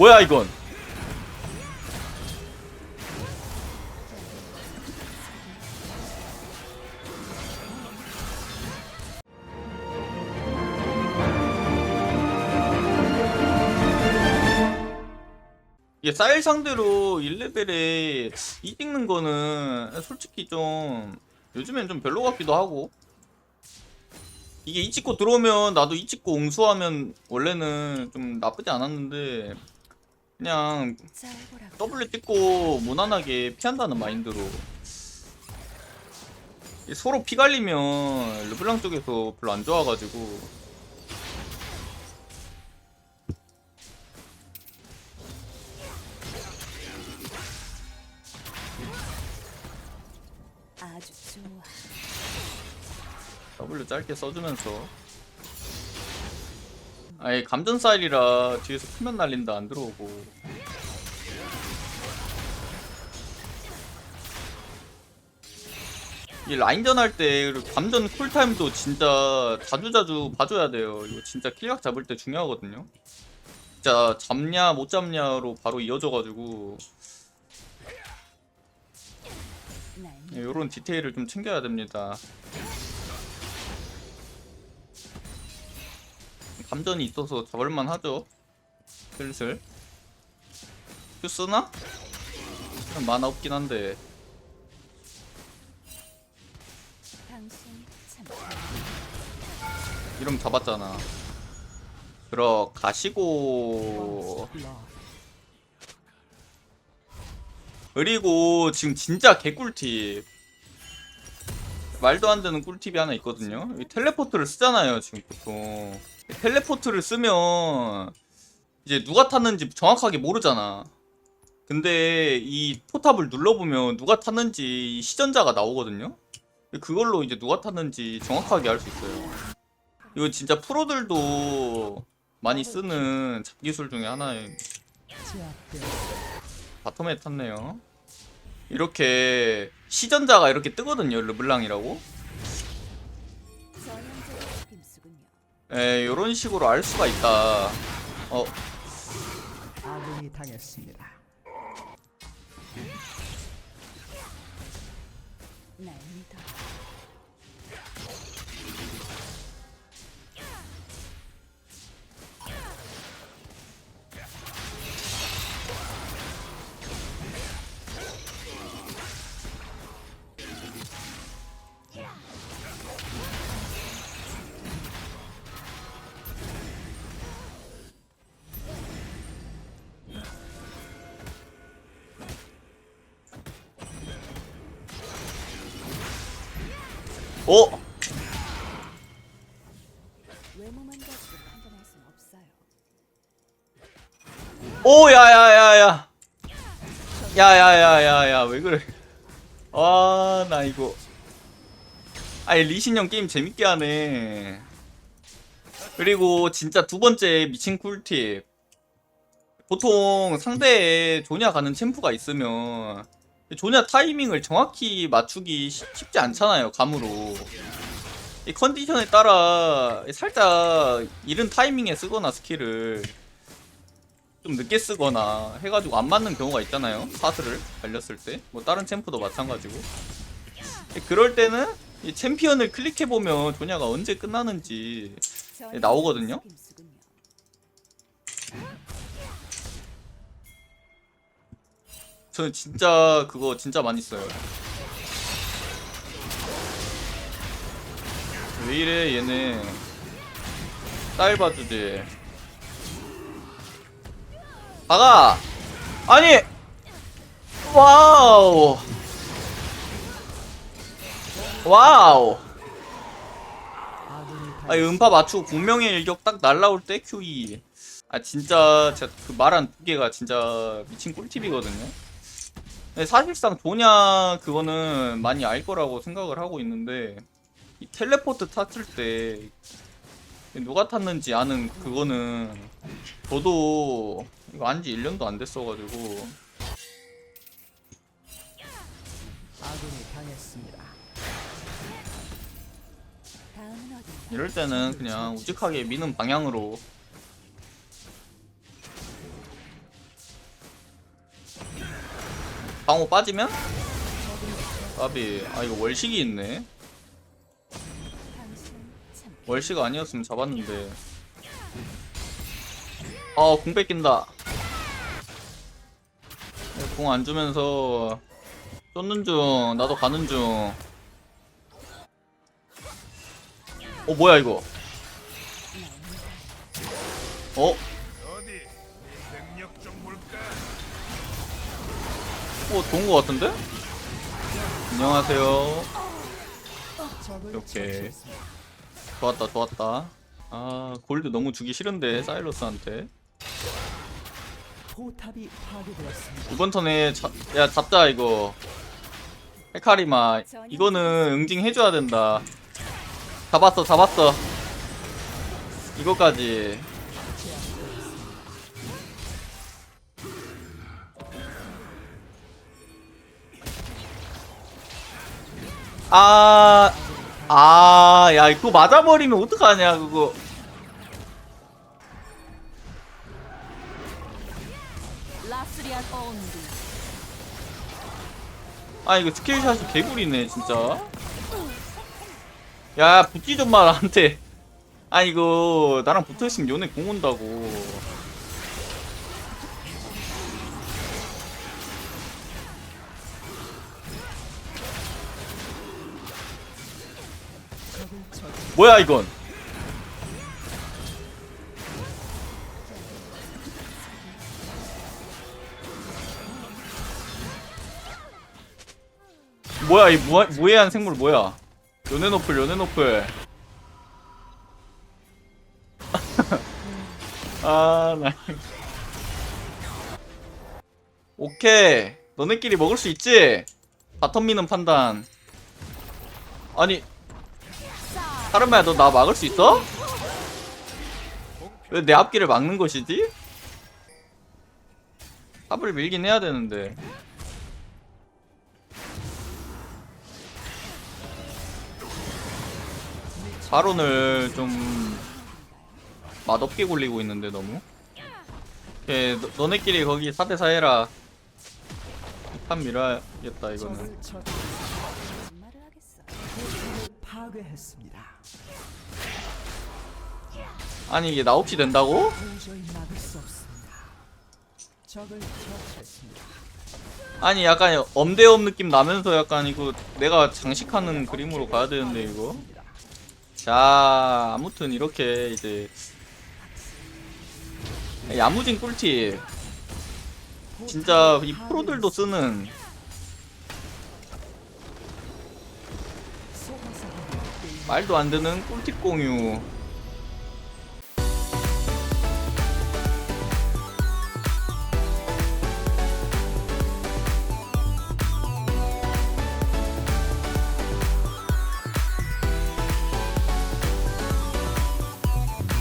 뭐야 이건? 이게 쌀 상대로 1레벨에 이 찍는 거는 솔직히 좀 요즘엔 좀 별로 같기도 하고. 이게 이 찍고 들어오면 나도 이 찍고 옹수하면 원래는 좀 나쁘지 않았는데 그냥 W 찍고 무난하게 피한다는 마인드로. 서로 피 갈리면 르블랑 쪽에서 별로 안 좋아가지고. W 짧게 써주면서 아예 감전 쌀이라 뒤에서 크면 날린다. 안 들어오고. 이 라인전 할 때 감전 쿨타임도 진짜 자주자주 봐줘야 돼요. 이거 진짜 킬각 잡을 때 중요하거든요. 진짜 잡냐 못 잡냐로 바로 이어져가지고. 날 이런 디테일을 좀 챙겨야 됩니다. 감전이 있어서 잡을만 하죠. 슬슬. 큐 쓰나? 그냥 만화 없긴 한데. 이러면 잡았잖아. 들어 가시고. 그리고 지금 진짜 개꿀팁. 말도 안 되는 꿀팁이 하나 있거든요. 이 텔레포트를 쓰잖아요, 지금 보통. 이 텔레포트를 쓰면 이제 누가 탔는지 정확하게 모르잖아. 근데 이 포탑을 눌러보면 누가 탔는지 이 시전자가 나오거든요. 그걸로 이제 누가 탔는지 정확하게 알 수 있어요. 이거 진짜 프로들도 많이 쓰는 잡기술 중에 하나에 바텀에 탔네요. 이렇게 시전자가 이렇게 뜨거든요, 르블랑이라고. 에, 요런 식으로 알 수가 있다. 어, 아군이 당했습니다. 날 믿어. 어, 외모만 가지고 판단할 순 없어요. 오, 야야야야, 야야야야야, 왜 그래? 아, 나 이거. 아니 리신형 게임 재밌게 하네. 그리고 진짜 두 번째 미친 꿀팁. 보통 상대에 조냐 가는 챔프가 있으면 조냐 타이밍을 정확히 맞추기 쉽- 쉽지 않잖아요 감으로. 이 컨디션에 따라 살짝 이른 타이밍에 쓰거나 스킬을 좀 늦게 쓰거나 해가지고 안 맞는 경우가 있잖아요 사슬을 달렸을 때. 뭐 다른 챔프도 마찬가지고. 그럴 때는 이 챔피언을 클릭해보면 조냐가 언제 끝나는지 나오거든요? 저는 진짜 그거 진짜 많이 써요. 왜 이래 얘네 딸 봐주지. 박아. 아니. 와우. 와우. 아, 당했습니다. 음파 맞추고 공명의 일격 딱 날라올 때 QE. 아, 진짜, 제가 그 말한 두 개가 진짜 미친 꿀팁이거든요. 근데 사실상 도냐 그거는 많이 알 거라고 생각을 하고 있는데, 이 텔레포트 탔을 때, 누가 탔는지 아는 그거는, 저도 이거 안지 1년도 안 됐어가지고, 아군이 당했습니다. 이럴 때는 그냥 우직하게 미는 방향으로 방어 빠지면? 까비 아 이거 월식이 있네. 월식 아니었으면 잡았는데. 아공 뺏긴다. 공 안 주면서 쫓는 중 나도 가는 중어 뭐야 이거? 어? 어 좋은 거 같은데? 안녕하세요. 처치했습니다. 좋았다 좋았다 아 골드 너무 주기 싫은데 사일러스한테. 이번 턴에 자, 야 잡자 이거 헤카리마 이거는 응징 해줘야 된다 잡았어 잡았어 이거까지 아, 아, 야, 이거 맞아버리면 어떡하냐, 그거. 아 이거 스킬샷이 개구리네 진짜. 야 붙지 좀 마 나한테. 아 이거 나랑 붙어있으면 요네 공 온다고 뭐야 이건? 뭐야 이 무하, 무해한 생물 뭐야? 요네노플 요네노플. 아나 오케이. 너네끼리 먹을 수 있지? 바텀 미는 판단. 아니 사르마야 너 나 막을 수 있어? 왜 내 앞길을 막는 것이지? 탑을 밀긴 해야 되는데. 바론을 좀 맛없게 굴리고 있는데 너무. 오케이 너, 너네끼리 거기 4대4 해라. 탑 밀어야겠다 이거는 파괴했습니다. 아니 이게 나 없이 된다고? 도저히 막을 수 없습니다. 적을 처치했습니다. 아니 약간 엄대엄 느낌 나면서 약간 이거 내가 장식하는 그림으로 가야 되는데 이거 자 아무튼 이렇게 이제 야무진 꿀팁 진짜 이 프로들도 쓰는 말도 안 되는 꿀팁 공유